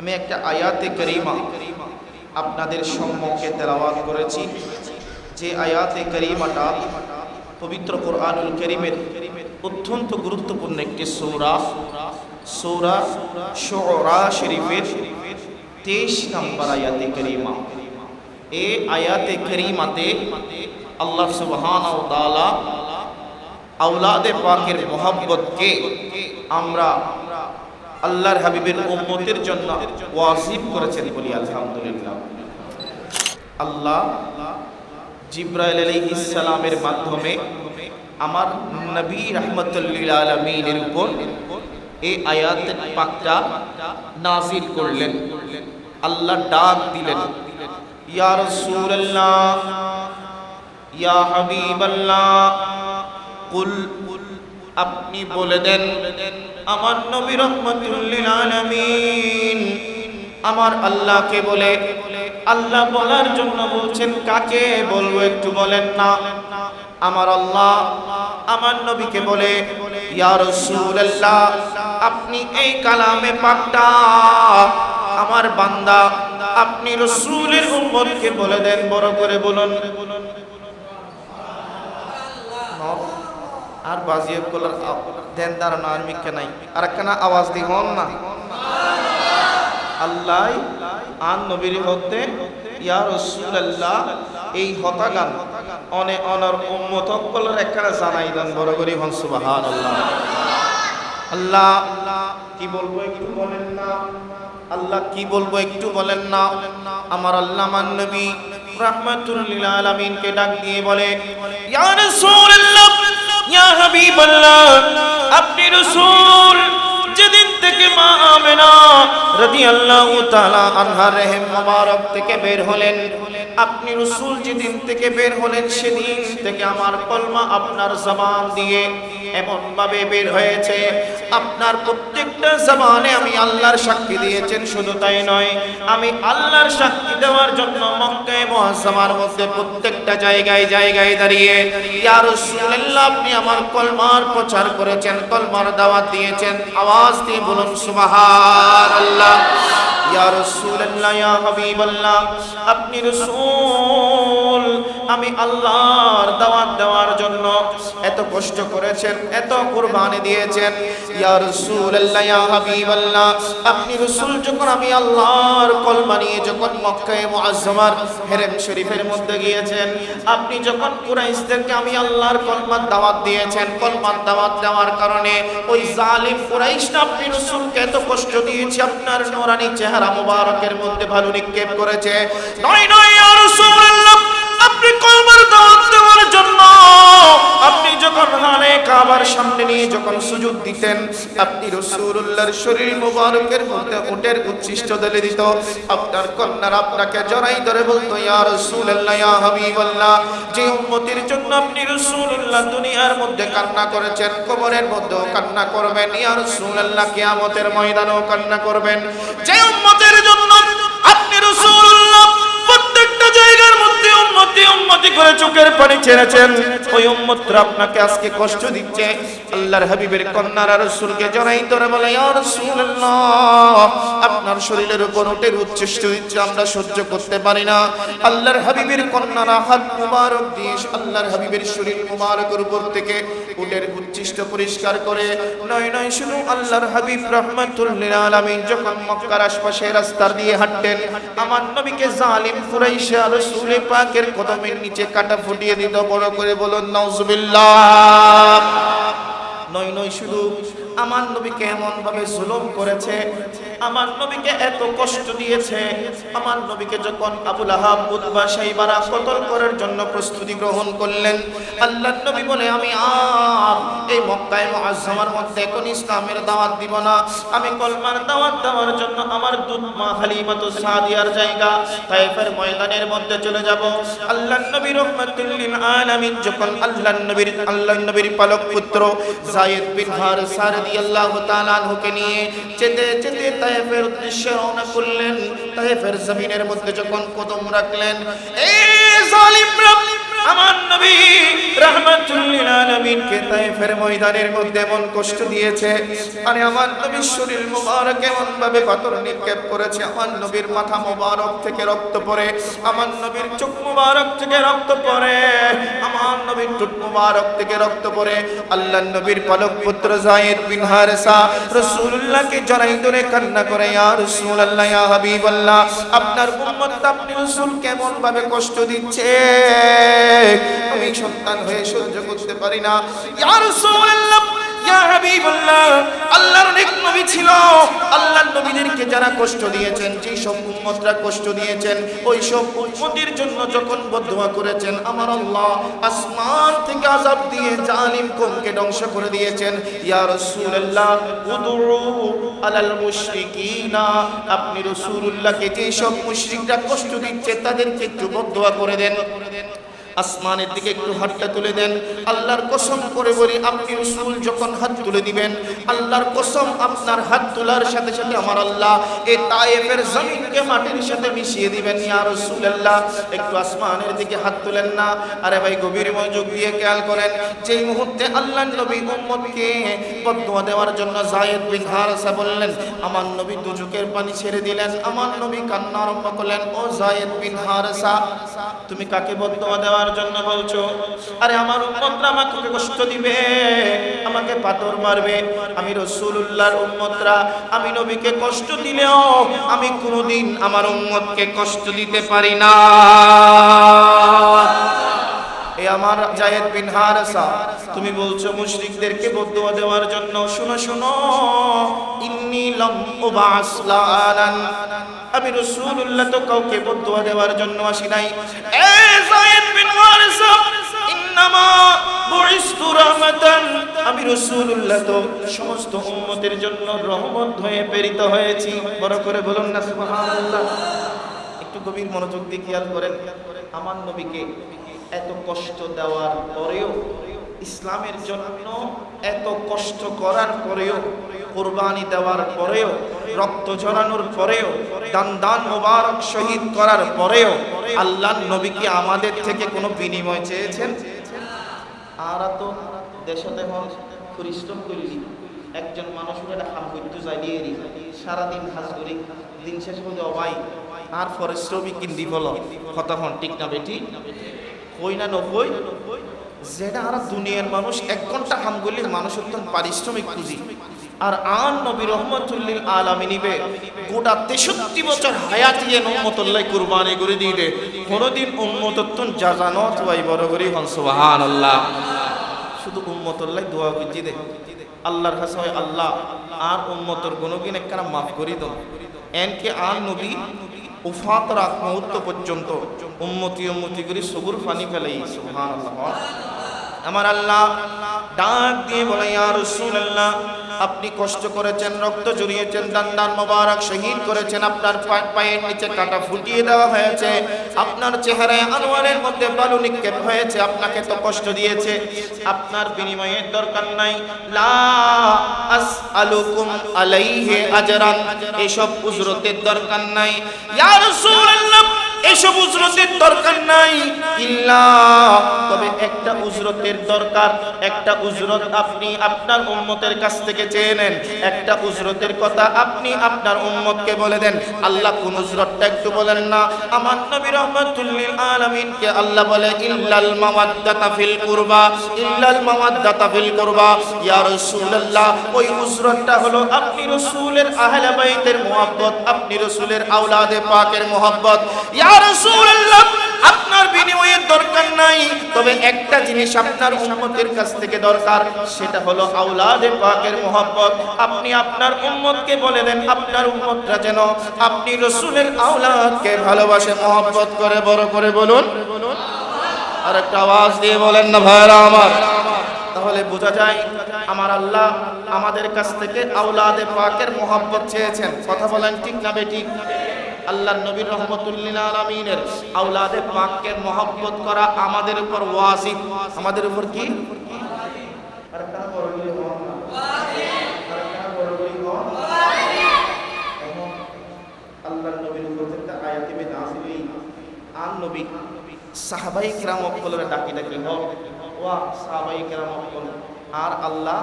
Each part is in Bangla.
আমি একটা আয়াতে করিমা আপনাদের সম্মুখে তেলাওয়াত করেছি। যে আয়াতে করিমাটা পবিত্র কোরআনুল করিমের অত্যন্ত গুরুত্বপূর্ণ একটি সৌরা। সৌরা শোরা শরীফের তেইশ নম্বর আয়াতে করিমা। এ আয়াতে করিমাতে আল্লাহ সুবহানাহু ওয়া তাআলা আওলাদে পাকের মোহাব্বতকে আমরা আল্লাহর হাবিবের উম্মতের জন্য ওয়াজিব করেছেন বলি আলহামদুলিল্লাহ। আল্লাহ জিব্রাইল আলাইহিস সালামের মাধ্যমে আমার নবী রাহমাতুল্লিল আলামিনের উপর এই আয়াত পাকটা নাজিল করলেন। আল্লাহ ডাক দিলেন, ইয়া রাসূলুল্লাহ, ইয়া হাবিবাল্লাহ, কুল আপনি বলে দেন, আমার নবী রহমতুল্লিল আলামিন আমার আল্লাহকে বলে, আল্লাহ বলার জন্য বলছেন, কাকে বলব একটু বলেন না। আমার আল্লাহ, আমার নবীকে বলে আপনি এই কালামে পাকটা। আমার বান্দা, আপনি রসুলের উম্মতকে বলে দেন, বড় করে বলুন। বলুন আর বাজিয়ে কলার দেন দাঁড়ানো আর মিকে নাই। আর একখানা আওয়াজ দি হন না। আল্লাহ আন নবীর হতে, ইয়া রাসূলুল্লাহ, এই হতাগান, অনে অনর উম্মত কলার একখানা জানাই দেন, বড় করে হন, সুবহানাল্লাহ। আল্লাহ আল্লাহ কি বলব একটু বলেন না। আল্লাহ, কি বলব একটু বলেন না। আমার আল্লাহ মান নবী, রাহমাতুল লিল ডাক দিয়ে বলে, ইয়া রাসূলুল্লাহ ইয়া হাবিবাল্লাহ, আপনি রাসূল, যেদিন থেকে মা আমেনা রাদিয়াল্লাহু তাআলা আনহা রহিম মোবারক থেকে বের হলেন আপনি রসুল যেদিন থেকে বের হলেন, সেদিন থেকে আমার কলমা আপনার জবান দিয়ে এমন ভাবে বের হয়েছে। আপনার প্রত্যেকটা জবানে আমি আল্লাহর সাক্ষী দিয়েছেন, শুধু তাই নয়, আমি আল্লাহর সাক্ষী দেওয়ার জন্য মক্কায় মুআজ্জামার মধ্যে প্রত্যেকটা জায়গায় জায়গায় দাঁড়িয়ে, ইয়া রাসূলুল্লাহ, আপনি আমার কলমার প্রচার করেছেন, কলমার দাওয়াত দিয়েছেন, আওয়াজ দিয়ে বলুন, সুবহানাল্লাহ। ইয়া রাসূলুল্লাহ ইয়া হাবিবাল্লাহ আপনি রাসূল। আমি আল্লাহর দাওয়াত দেওয়ার জন্য এত কষ্ট করেছেন, এত কুরবানি দিয়েছেন। ইয়া রাসূলুল্লাহ, ইয়া হাবিবাল্লাহ, আপনি রাসূল যখন আমি আল্লাহর কলমা নিয়ে যখন মক্কায়ে মুআজ্জামার হেরেম শরীফের মধ্যে গিয়েছেন, আপনি যখন কুরাইশদেরকে আমি আল্লাহর কলমার দাওয়াত দিয়েছেন, কলমার দাওয়াত দেওয়ার কারণে ওই জালিম কুরাইশরা আপনি রাসূলকে এত কষ্ট দিয়েছে, আপনার নূরানি চেহারা মোবারকের মধ্যে ভালো নিক্ষেপ করেছে। নয় নয় যখন হানে সামনে নিয়ে যখন সুযোগ দিতেন, আপনি রাসূলুল্লাহর শরীর মোবারকের আপনার কন্যার আপনাকে জড়াই ধরে বলতো, ইয়া রাসূলুল্লাহ, ইয়া হাবিবাল্লাহ জন্য আপনি রাসূলুল্লাহ দুনিয়ার মধ্যে কান্না করেছেন, কবরের মধ্যেও কান্না করবেন। ইয়া রাসূলুল্লাহ, কিয়ামতের ময়দানেও কান্না করবেন। যে উম্মতি করে চোখের পানি ছেড়েছেন। ওই উম্মতরা আপনাকে আজকে কষ্ট দিচ্ছে। আল্লাহর হাবিবের কন্যার রাসূলকে জড়াই ধরে বলে আপনার শরীরের উপর উটের উচ্ছিষ্ট দিচ্ছে আমরা সহ্য করতে পারি না। আল্লাহর হাবিবের কন্যারা হাত মুবারক দিয়ে আল্লাহর হাবিবের শরীর মুবারকের উপর থেকে উটের উচ্ছিষ্ট পরিষ্কার করে। নয় নয়, শুধু আল্লাহর হাবিব রাহমাতুল লিল আলামিন যখন মক্কার আশপাশে রাস্তা দিয়ে হাঁটতেন, আমার নবীকে জালিম কুরাইশা রাসূল পাকের কদমের নিচে কাটা ফুটিয়ে দিত, বড় করে বলুন, নাউজুবিল্লাহ। নয় নয় শুধু আমার নবীকে এমনভাবে জুলুম করেছে আমার নবীকে এত কষ্ট দিয়েছে। আমার নবীকে যখন আবুল আহাব কতল করার জন্য প্রস্তুতি গ্রহণ করলেন আল্লাহ নবী বলে, আমি আর এই মক্কায় মুআজ্জামার মধ্যে কোন ইসলামের দাওয়াত দিব না। আমি কলমার দাওয়াত দেওয়ার জন্য আমার দুধ মা হালিমাতু সাদিয়ার জায়গা তাইফের ময়দানের মধ্যে চলে যাব। আল্লাহ নবী রহমাতুল লিল আলামিন যখন আল্লাহ নবীর আল্লাহ নবীর পালক পুত্র জায়েদ বিন হারিস রাদিয়াল্লাহু তাআলা আনহুকে নিয়ে যেতে যেতে তায়েফের উদ্দেশ্যে রওনা করলেন। তাইফের জমিনের মধ্যে যখন কদম রাখলেন এই জালিমরা আমার নবী রাহমাতুল্লিল আলামিনকে তায়েফের ময়দানের মধ্যে এমন কষ্ট দিয়েছে। আরে আমার নবীর শরীর মুবারক এমন ভাবে পাথর নিক্ষেপ করেছে। আমার নবীর মাথা মুবারক থেকে রক্ত পড়ে। আমার নবীর চোখ মুবারক থেকে রক্ত পড়ে। আমার নবীর টুট মুবারক থেকে রক্ত পড়ে। আল্লাহ নবীর পালক পুত্র জায়েদ বিন হারেসা রাসূলুল্লাহকে জড়াই ধরে কান্না করে, ইয়া রাসূলুল্লাহ, ইয়া হাবিবাল্লাহ, আপনার উম্মত আপনি রাসূল কেমন ভাবে কষ্ট দিচ্ছে? আমি সন্তান হয়ে সহ্য করতে পারি না। কষ্ট দিয়েছেন সব কষ্ট দিয়েছেন, ওই জন্য যখন করেছেন, আমার থেকে দিয়ে ধ্বংস করে দিয়েছেন। আপনি রাসূলুল্লাহকে যেই সব মুশরিকরা কষ্ট দিচ্ছে, তাদেরকে একটু বদদোয়া করে দেন। আসমানের দিকে একটু হাতটা তুলে দেন। আল্লাহর কসম করে বলি, আপনি রসুল যখন হাত তুলে দিবেন, আল্লাহর কসম আপনার হাত তোলার সাথে সাথে আমার আল্লাহ এই তায়েফের জমিনকে মাটির সাথে মিশিয়ে দিবেন। ইয়া রসুল আল্লাহ একটু আসমানের দিকে হাত তুলেন না। আরে ভাই, গভীর মনোযোগ দিয়ে খেয়াল করেন, যেই মুহূর্তে আল্লাহর নবী উম্মতকে বদদোয়া দেওয়ার জন্য জায়েদ বিন হারসা বললেন, আমার নবী দুজুকের পানি ছেড়ে দিলেন, আমার নবী কান্না আরম্ভ করলেন, ও জায়েদ বিন হারসা, তুমি কাকে বদদোয়া দেওয়ার জন্য বলছো, আরে আমার উম্মতরা আমাকে কষ্ট দিবে, আমাকে পাথর মারবে। আমি রাসূলুল্লাহর উম্মতরা, আমি নবীকে কষ্ট দিলেও আমি কোনোদিন আমার উম্মতকে কষ্ট দিতে পারি না। আমার তুমি বলছো মুশরিকদেরকে বদদুয়া দেওয়ার জন্য, শুনো শুনো। ইন্নী লাম উবাসলান আমি রাসূলুল্লাহ তো কাউকে বদদুয়া দেওয়ার জন্য আসি নাই। এ জায়েদ বিন হারেসা ইন্নামা বুইস্তু রাহমাতান। আমি রাসূলুল্লাহ তো সমস্ত উম্মতের জন্য রহমত হয়ে প্রেরিত হয়েছি। বড় করে বলুন না সুবহানাল্লাহ। একটু গভীর মনোযোগ দিয়ে খেয়াল করেন। আমার নবীকে এত কষ্ট দেওয়ার পরেও ইসলামের জন্য এত কষ্ট করার পরেও, কোরবানি দেওয়ার পরেও, রক্ত ঝরানোর পরেও, দান দান মোবারক শহীদ করার পরেও আল্লাহ নবী কি আমাদের থেকে কোনো বিনিময় চেয়েছেন? আর তো দেশে দেখুন পরিশ্রম করলি একজন মানুষ এটা হাম করতে দিয়ে সারাদিন হাজ করি, দিন শেষ হলে অবাই। আর পরিশ্রমিক কিন্দি বল কথা হন ঠিক না বেটি? হই না নব্বই যেটা আর দুনিয়ার মানুষ এক ঘণ্টা হাম করলে মানুষ একদম পারিশ্রমিক খুঁজি। আর আন নবী রহমতুল্লিল আলামি নিবে, গোটা তেষট্টি বছর হায়াতিয়ে উম্মতুল্লাহ কুরবানি করে দিলে কোনোদিন উম্মতত্তন যা জানো তুই বড় করি হন সুবহান আল্লাহ শুধু উম্মতুল্লাহ দোয়া বুঝি দে। আল্লাহর কাছে হয় আল্লাহ, আর উম্মতর গুণগিন একখানা মাফ করি দাও এনকে আর নবী উফাত রাত মুহূর্ত পর্যন্ত উম্মতি উম্মতি করে সবুর ফানি ফেলাই সুবহান আমার আল্লাহ ডাক দিয়ে বলে, ইয়া রাসূলুল্লাহ আপনি কষ্ট করেছেন, রক্ত জড়িয়েছেন দান দান মোবারক শহীদ করেছেন, আপনার পায়ের নিচে কাটা ফুটিয়ে দেওয়া হয়েছে, আপনার চেহারায় আনোয়ারের মধ্যে বালু নিক্ষেপ হয়েছে, আপনাকে তো কষ্ট দিয়েছে, আপনার বিনিময়ের দরকার নাই। লা এসব উজরতের দরকার নাই। এসব উজরতের দরকার নাই। ইল্লা, তবে একটা উজরতের দরকার, একটা উজরত আপনি আপনার উম্মতের কাছ থেকে চেয়ে নেন। একটা উজরতের কথা আপনি আপনার উম্মতকে বলে দেন। আল্লাহ কোন উজরতটা একটু বলেন না। আমার নবী রহমাতুল্লিল আলামিনকে আল্লাহ বলে, ইল্লাল মাওয়াদ্দাতা ফিল কুরবা, ইল্লাল মাওয়াদ্দাতা ফিল কুরবা। ইয়া রাসূলুল্লাহ, ওই উজরতটা হলো আপনি রাসূলের আহলে বাইতের মুহাব্বত, আপনি রাসূলের আওলাদে পাকের মুহাব্বত। ইয়া আপনার বিনিময়ের দরকার নাই। তবে একটা জিনিস আপনার কাছ থেকে দরকার, সেটা হলো আপনি বলে দেন, আপনার যেন আপনি রসুলের ভালোবাসে করে, বড় করে বলুন। আর একটা আওয়াজ দিয়ে বলেন না, ভাইরা আমার। তাহলে বোঝা যায়, আমার আল্লাহ আমাদের কাছ থেকে আওলাদে পাকের মোহাব্বত চেয়েছেন। কথা বলেন ঠিক না বেঠিক আল্লাহ নবীর রহমতুল্লিল আলমিনের আউলাদে পাককে মহব্বত করা আমাদের উপর ওয়াজিব আমাদের উপর কি? আল্লাহ সাহাবাই ডাকি সাহাবাই আর আল্লাহ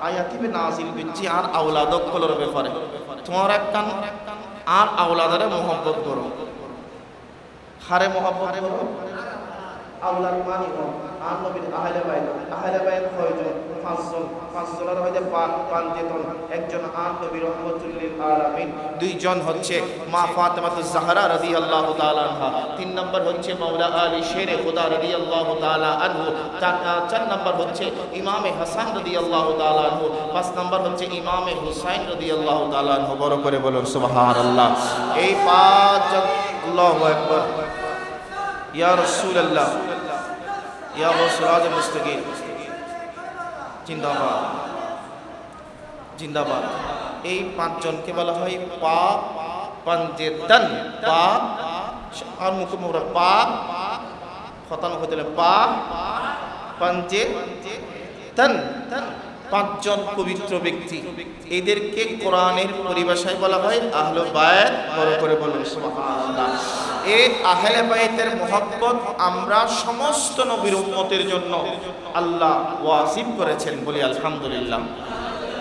আয়াতিবে নাজিল বিচ্ছি আর আওলাদ অকলের ব্যাপারে। তোমার একখান আর আওলাদারে মোহব্বত করো। হারে মোহব্বত করো? আওলার মানি আর নবীর আহলে বাইন আহলে বাইন কয়জন পাঁচজন, পাঁচজনের হইতে পাঁচজন একজন আর নবী রহমতুল্লিল আলামিন, দুইজন হচ্ছে মা ফাতেমাতুজ জাহরা রাদিয়াল্লাহু তাআলা আনহা। তিন নম্বর হচ্ছে মাওলা আলী শেরে খোদা রাদিয়াল্লাহু তাআলা আনহু। চার নম্বর হচ্ছে ইমামে হাসান রাদিয়াল্লাহু তাআলা আনহু। পাঁচ নম্বর হচ্ছে ইমামে হুসাইন রাদিয়াল্লাহু তাআলা আনহু। বড় করে বলুন, সুবহানাল্লাহ। এই পাঁচজন, আল্লাহু আকবার। ইয়া রাসূলুল্লাহ। ইয়া সিরাজ মুস্তাকিম। জিন্দাবাদ। জিন্দাবাদ। এই পাঁচজনকে বলা হয় পা পাঞ্জেতন পা, আর মুখে মুখরা পা, খতানো হতে পা পাঞ্জে তন পাঁচজন পবিত্র ব্যক্তি। এদেরকে কোরআনের পরিভাষায় বলা হয় আহলে বায়াত বড় করে বলুন এই আহলে বায়াতের মহব্বত আমরা সমস্ত নবীর উম্মতের জন্য আল্লাহ ওয়াজিব করেছেন বলি আলহামদুলিল্লাহ।